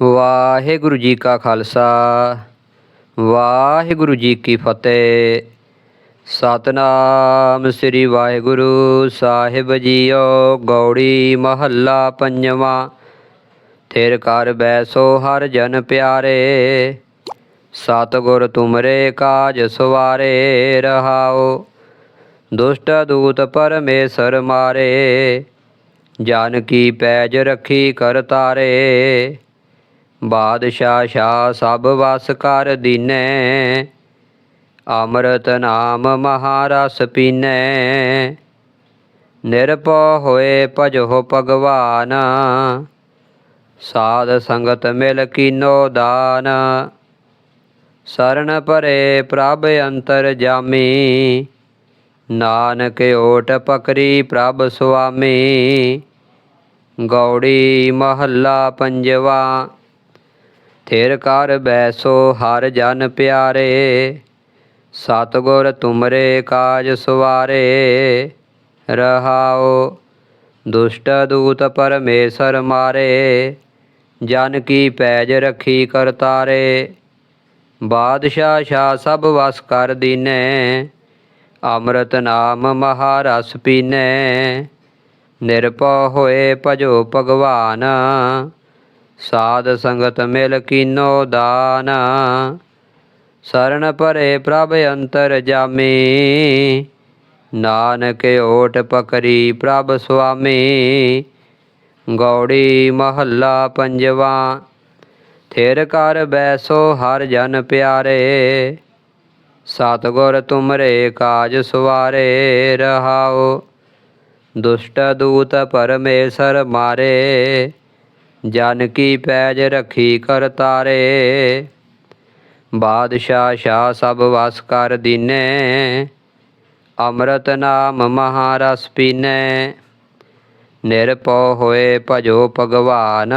ਵਾਹਿਗੁਰੂ ਜੀ ਕਾ ਖਾਲਸਾ, ਵਾਹਿਗੁਰੂ ਜੀ ਕੀ ਫਤਿਹ। ਸਤਨਾਮ ਸ੍ਰੀ ਵਾਹਿਗੁਰੂ ਸਾਹਿਬ ਜੀਓ, ਗੌੜੀ ਮਹੱਲਾ ਪੰਜਵਾਂ। ਥਿਰ ਕਰ ਬੈਸੋ ਹਰ ਜਨ ਪਿਆਰੇ, ਸਤਿਗੁਰ ਤੁਮਰੇ ਕਾਜ ਸਵਾਰੇ ਰਹਾਓ। ਦੁਸ਼ਟ ਦੂਤ ਪਰਮੇਸ਼ਰ ਮਾਰੇ, ਜਾਨ ਕੀ ਪੈਜ ਰੱਖੀ ਕਰ ਤਾਰੇ। ਬਾਦਸ਼ਾਹ ਸ਼ਾਹ ਸਭ ਵਸ ਕਰ ਦੀਨੈ, ਅੰਮ੍ਰਿਤ ਨਾਮ ਮਹਾਰਸ ਪੀਨੈ। ਨਿਰਭਉ ਹੋਏ ਭਜੋ ਭਗਵਾਨ, ਸਾਧ ਸੰਗਤ ਮਿਲ ਕੀਨੋ ਦਾਨ। ਸਰਣ ਪਰੇ ਪ੍ਰਭ ਅੰਤਰ ਜਾਮੀ, ਨਾਨਕ ਓਟ ਪਕਰੀ ਪ੍ਰਭ ਸੁਆਮੀ। ਗੌੜੀ ਮਹੱਲਾ ਪੰਜਵਾ ਥਿਰ ਕਰ ਬੈਸੋ, ਹਰ ਜਨ ਪਿਆਰੇ। ਸਤਿਗੁਰ ਤੁਮਰੇ ਕਾਜ ਸਵਾਰੇ। ਰਹਾਓ, ਦੁਸ਼ਟ ਦੂਤ ਪਰਮੇਸ਼ਰ ਮਾਰੇ। ਜਨ ਕੀ ਪੈਜ ਰੱਖੀ ਕਰਤਾਰੇ। ਬਾਦਸ਼ਾਹ ਸ਼ਾਹ ਸਭ ਵਸ ਕਰ ਦੀਨੈ। ਅੰਮ੍ਰਿਤ ਨਾਮ ਮਹਾਰਸ ਪੀਨੈ। ਨਿਰਭਉ ਹੋਏ ਭਜੋ ਭਗਵਾਨ। ਸਾਧ ਸੰਗਤ ਮਿਲ ਕੀਨੋ ਦਾਨ। ਸਰਣ ਪਰੇ ਪ੍ਰਭ ਅੰਤਰ ਜਾਮੀ। ਨਾਨਕ ਓਟ ਪਕਰੀ ਪ੍ਰਭ ਸੁਆਮੀ। ਗੌੜੀ ਮਹੱਲਾ ਪੰਜਵਾ। ਥਿਰ ਕਰ ਬੈਸੋ ਹਰ ਜਨ ਪਿਆਰੇ। ਸਤਿਗੁਰ ਤੁਮਰੇ ਕਾਜ ਸਵਾਰੇ ਰਹਾਓ। ਦੁਸ਼ਟ ਦੂਤ ਪਰਮੇਸ਼ਰ ਮਾਰੇ। ਜਨ ਕੀ ਪੈਜ ਰੱਖੀ ਕਰ ਤਾਰੇ। ਬਾਦਸ਼ਾਹ ਸ਼ਾਹ ਸਭ ਵਸ ਕਰ ਦੀਨੈ। ਅੰਮ੍ਰਿਤ ਨਾਮ ਮਹਾਰਸ ਪੀਨੈ। ਨਿਰਭਉ ਹੋਏ ਭਜੋ ਭਗਵਾਨ।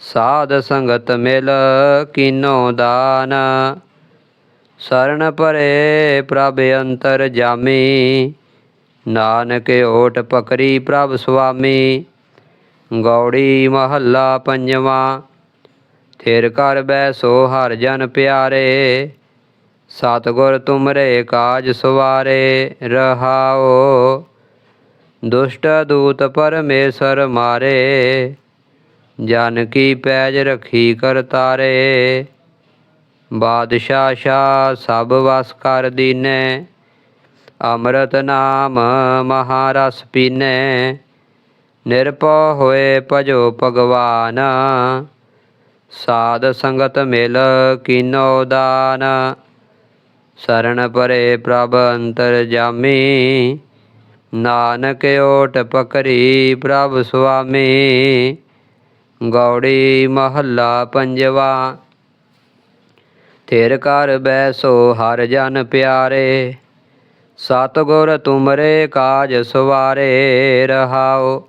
ਸਾਧ ਸੰਗਤ ਮਿਲ ਕੀਨੋ ਦਾਨ। ਸਰਣ ਪਰੇ ਪ੍ਰਭ ਅੰਤਰ ਜਾਮੀ। ਨਾਨਕ ਓਟ ਪਕਰੀ ਪ੍ਰਭ ਸੁਆਮੀ। ਗੌੜੀ ਮਹੱਲਾ ਪੰਜਵਾਂ। ਥਿਰ ਕਰ ਬੈਸੋ ਹਰ ਜਨ ਪਿਆਰੇ। ਸਤਿਗੁਰ ਤੁਮਰੇ ਕਾਜ ਸਵਾਰੇ, ਰਹਾਓ। ਦੁਸ਼ਟ ਦੂਤ ਪਰਮੇਸ਼ਰ ਮਾਰੇ, ਜਨ ਕੀ ਪੈਜ ਰੱਖੀ ਕਰਤਾਰੇ ਬਾਦਸ਼ਾਹ ਸ਼ਾਹ ਸਭ ਵਸ ਕਰ ਦੀਨੈ, ਅੰਮ੍ਰਿਤ ਨਾਮ ਮਹਾਰਸ ਪੀਨੈ। ਨਿਰਭਉ ਹੋਏ ਭਜੋ ਭਗਵਾਨ, ਸਾਧ ਸੰਗਤ ਮਿਲ ਕੀਨੋ ਦਾਨ। ਸਰਣ ਪਰੇ ਪ੍ਰਭ ਅੰਤਰ ਜਾਮੀ, ਨਾਨਕ ਓਟ ਪਕਰੀ ਪ੍ਰਭ ਸੁਆਮੀ। ਗੌੜੀ ਮਹੱਲਾ ਪੰਜਵਾ ਤੇਰ ਕਰ ਬੈਸੋ ਹਰ ਜਨ ਪਿਆਰੇ। ਸਤਿਗੁਰ ਤੁਮਰੇ ਕਾਜ ਸਵਾਰੇ ਰਹਾਓ।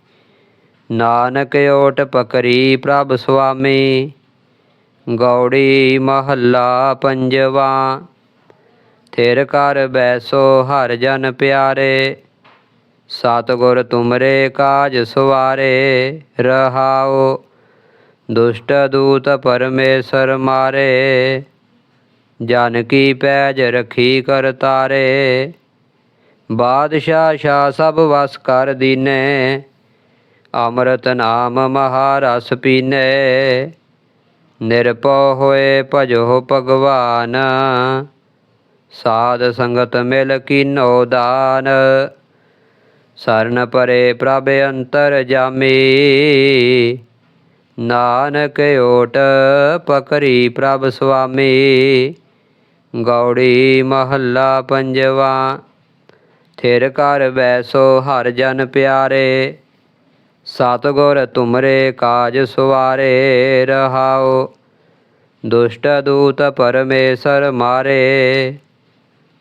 ਨਾਨਕ ਓਟ ਪਕਰੀ ਪ੍ਰਭ ਸੁਆਮੀ। ਗੌੜੀ ਮਹੱਲਾ ਪੰਜਵਾ। ਥਿਰ ਕਰ ਬੈਸੋ ਹਰ ਜਨ ਪਿਆਰੇ। ਸਤਿਗੁਰ ਤੁਮਰੇ ਕਾਜ ਸਵਾਰੇ, ਰਹਾਓ। ਦੁਸ਼ਟ ਦੂਤ ਪਰਮੇਸ਼ਰ ਮਾਰੇ। ਜਨ ਕੀ ਪੈਜ ਰਖੀ ਕਰ ਬਾਦਸ਼ਾਹ ਸ਼ਾਹ ਸਭ ਵਸ ਕਰ ਦੀਨੈ। ਅੰਮ੍ਰਿਤ ਨਾਮ ਮਹਾਰਸ ਪੀਨੈ। ਨਿਰਭਉ ਹੋਏ ਭਜੋ ਭਗਵਾਨ। ਸਾਧ ਸੰਗਤ ਮਿਲ ਕੀਨੋ ਦਾਨ। ਸਰਨ ਪਰੇ ਪ੍ਰਭ ਅੰਤਰ ਜਾਮੀ। ਨਾਨਕ ਓਟ ਪਕਰੀ ਪ੍ਰਭ ਸੁਆਮੀ। ਗੌੜੀ ਮਹੱਲਾ ਪੰਜਵਾ। ਥਿਰ ਘਰ ਬੈਸੋ ਹਰ ਜਨ ਪਿਆਰੇ। ਸਤਿਗੁਰ ਤੁਮਰੇ ਕਾਜ ਸਵਾਰੇ ਰਹਾਓ। ਦੁਸ਼ਟ ਦੂਤ ਪਰਮੇਸ਼ਰ ਮਾਰੇ,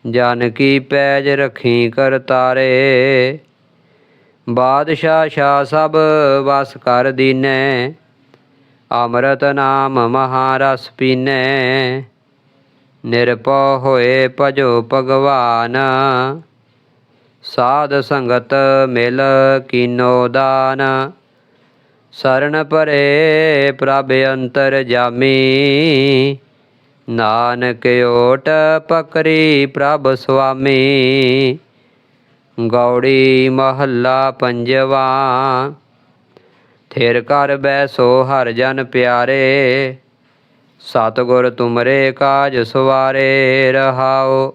ਜਨ ਕੀ ਪੈਜ ਰਖੀ ਕਰਤਾਰੇ ਬਾਦਸ਼ਾਹ ਸ਼ਾ ਸਭ ਵਸ ਕਰ ਦੀਨੈ, ਅੰਮ੍ਰਿਤ ਨਾਮ ਮਹਾਰਸ ਪੀਨੈ। ਨਿਰਭਉ ਹੋਏ ਭਜੋ ਭਗਵਾਨ ਸਾਧ ਸੰਗਤ ਮਿਲ ਕੀਨੋ ਦਾਨ। ਸਰਣ ਪਰੇ ਪ੍ਰਭ ਅੰਤਰ ਜਾਮੀ। ਨਾਨਕ ਓਟ ਪਕਰੀ ਪ੍ਰਭ ਸੁਆਮੀ। ਗੌੜੀ ਮਹੱਲਾ ਪੰਜਵਾ। ਥਿਰ ਕਰ ਬੈਸੋ ਹਰ ਜਨ ਪਿਆਰੇ। ਸਤਿਗੁਰ ਤੁਮਰੇ ਕਾਜ ਸਵਾਰੇ ਰਹਾਓ।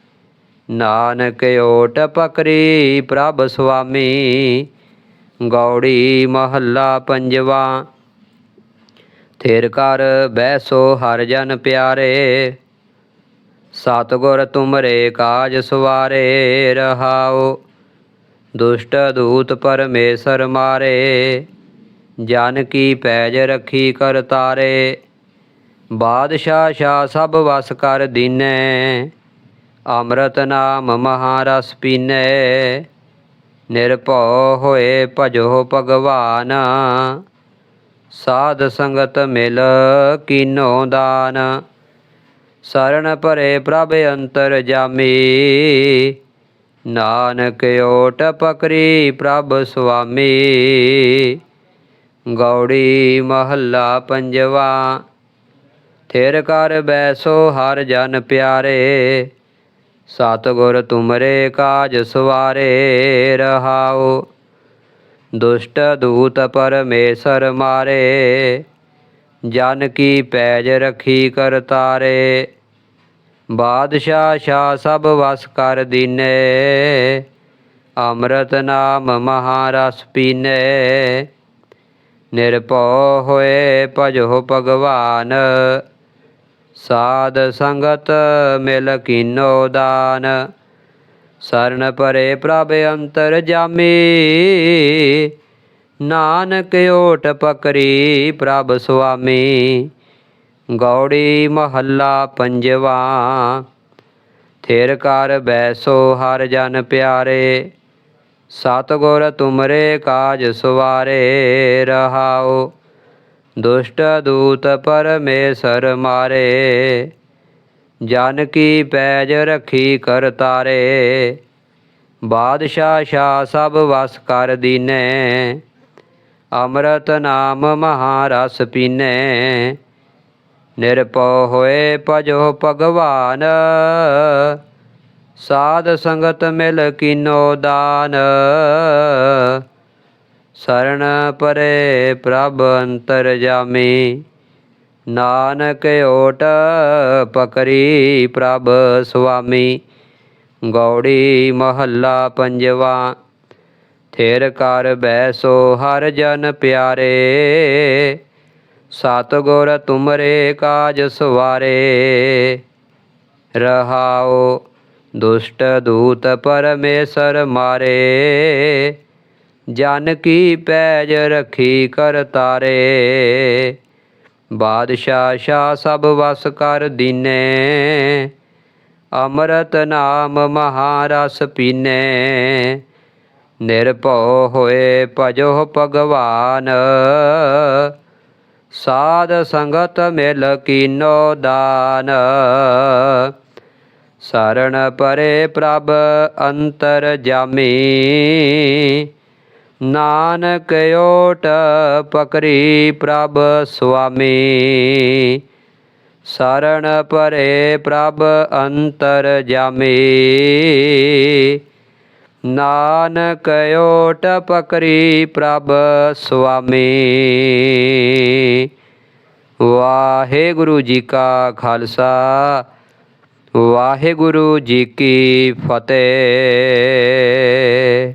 ਨਾਨਕ ਓਟ ਪਕਰੀ ਪ੍ਰਭ ਸੁਆਮੀ, ਗੌੜੀ ਮਹੱਲਾ ਪੰਜਵਾ। ਥਿਰ ਕਰ ਬੈਸੋ ਹਰ ਜਨ ਪਿਆਰੇ, ਸਤਿਗੁਰ ਤੁਮਰੇ ਕਾਜ ਸਵਾਰੇ, ਰਹਾਓ। ਦੁਸ਼ਟ ਦੂਤ ਪਰਮੇਸ਼ਰ ਮਾਰੇ, ਜਨ ਕੀ ਪੈਜ ਰਖੀ ਕਰਤਾਰੇ। ਬਾਦਸ਼ਾਹ ਸ਼ਾ ਸਭ ਵਸ ਕਰ ਦੀਨੈ ਅੰਮ੍ਰਿਤ ਨਾਮ ਮਹਾਰਸ ਪੀਨੈ ਨਿਰਭਉ ਹੋਏ ਭਜੋ ਭਗਵਾਨ, ਸਾਧ ਸੰਗਤ ਮਿਲ ਕੀਨੋ ਦਾਨ। ਸਰਣ ਭਰੇ ਪ੍ਰਭ ਅੰਤਰ ਜਾਮੀ, ਨਾਨਕ ਓਟ ਪਕਰੀ ਪ੍ਰਭ ਸੁਆਮੀ। ਗੌੜੀ ਮਹੱਲਾ ਪੰਜਵਾ, ਥਿਰ ਕਰ ਬੈਸੋ ਹਰ ਜਨ ਪਿਆਰੇ। ਸਤਿਗੁਰ ਤੁਮਰੇ ਕਾਜ ਸਵਾਰੇ ਰਹਾਓ। ਦੁਸ਼ਟ ਦੂਤ ਪਰਮੇਸ਼ਰ ਮਾਰੇ, ਜਨ ਕੀ ਪੈਜ ਰਖੀ ਕਰਤਾਰੇ ਬਾਦਸ਼ਾਹ ਸ਼ਾ ਸਭ ਵਸ ਕਰ ਦੀਨੈ, ਅੰਮ੍ਰਿਤ ਨਾਮ ਮਹਾਰਸ ਪੀਨੈ। ਨਿਰਭਉ ਹੋਏ ਭਜੋ ਭਗਵਾਨ ਸਾਧ ਸੰਗਤ ਮਿਲ ਕੀਨੋ ਦਾਨ। ਸਰਨ ਪਰੇ ਪ੍ਰਭ ਅੰਤਰ ਜਾਮੀ। ਨਾਨਕ ਓਟ ਪਕਰੀ ਪ੍ਰਭ ਸੁਆਮੀ। ਗੌੜੀ ਮਹੱਲਾ ਪੰਜਵਾ। ਥਿਰ ਕਰ ਬੈਸੋ ਹਰ ਜਨ ਪਿਆਰੇ। ਸਤਿਗੁਰ ਤੁਮਰੇ ਕਾਜ ਸਵਾਰੇ ਰਹਾਓ। ਦੁਸ਼ਟ ਦੂਤ ਪਰਮੇਸ਼ਰ ਮਾਰੇ। ਜਨ ਕੀ ਪੈਜ ਰਖੀ ਕਰਤਾਰੇ ਬਾਦਸ਼ਾਹ ਸ਼ਾ ਸਭ ਵਸ ਕਰ ਦੀਨੈ। ਅੰਮ੍ਰਿਤ ਨਾਮ ਮਹਾਰਸ ਪੀਨੈ। ਨਿਰਭਉ ਹੋਏ ਭਜੋ ਭਗਵਾਨ। ਸਾਧ ਸੰਗਤ ਮਿਲ ਕੀਨੋ ਦਾਨ। ਸਰਣ ਪਰੇ ਪ੍ਰਭ ਅੰਤਰ ਜਾਮੀ। ਨਾਨਕ ਓਟ ਪਕਰੀ ਪ੍ਰਭ ਸੁਆਮੀ। ਗੌੜੀ ਮਹੱਲਾ ਪੰਜਵਾ। ਥੇਰ ਕਰ ਬੈਸੋ ਹਰ ਜਨ ਪਿਆਰੇ। ਸਤਿਗੁਰ ਤੁਮਰੇ ਕਾਜ ਸਵਾਰੇ। ਰਹਾਓ ਦੁਸ਼ਟ ਦੂਤ ਪਰਮੇਸ਼ਰ ਮਾਰੇ। ਜਨ ਕੀ ਪੈਜ ਰਖੀ ਕਰਤਾਰੇ ਬਾਦਸ਼ਾਹ ਸ਼ਾ ਸਭ ਵਸ ਕਰ ਦੀਨੈ। ਅੰਮ੍ਰਿਤ ਨਾਮ ਮਹਾਰਸ ਪੀਨੇ। ਨਿਰਭਉ ਹੋਏ ਭਜੋ ਭਗਵਾਨ। ਸਾਧ ਸੰਗਤ ਮਿਲ ਕੀਨੋ ਦਾਨ। ਸਰਣ ਪਰੇ ਪ੍ਰਭ ਅੰਤਰ ਜਾਮੀ। ਨਾਨਕ ਓਟ ਪਕਰੀ ਪ੍ਰਭ ਸੁਆਮੀ। ਸਰਣ ਪਰੇ ਪ੍ਰਭ ਅੰਤਰ ਜਾਮੀ। ਨਾਨਕ ਓਟ ਪਕਰੀ ਪ੍ਰਭ ਸੁਆਮੀ। ਵਾਹਿਗੁਰੂ ਜੀ ਕਾ ਖਾਲਸਾ, ਵਾਹਿਗੁਰੂ ਜੀ ਕੀ ਫਤਿਹ।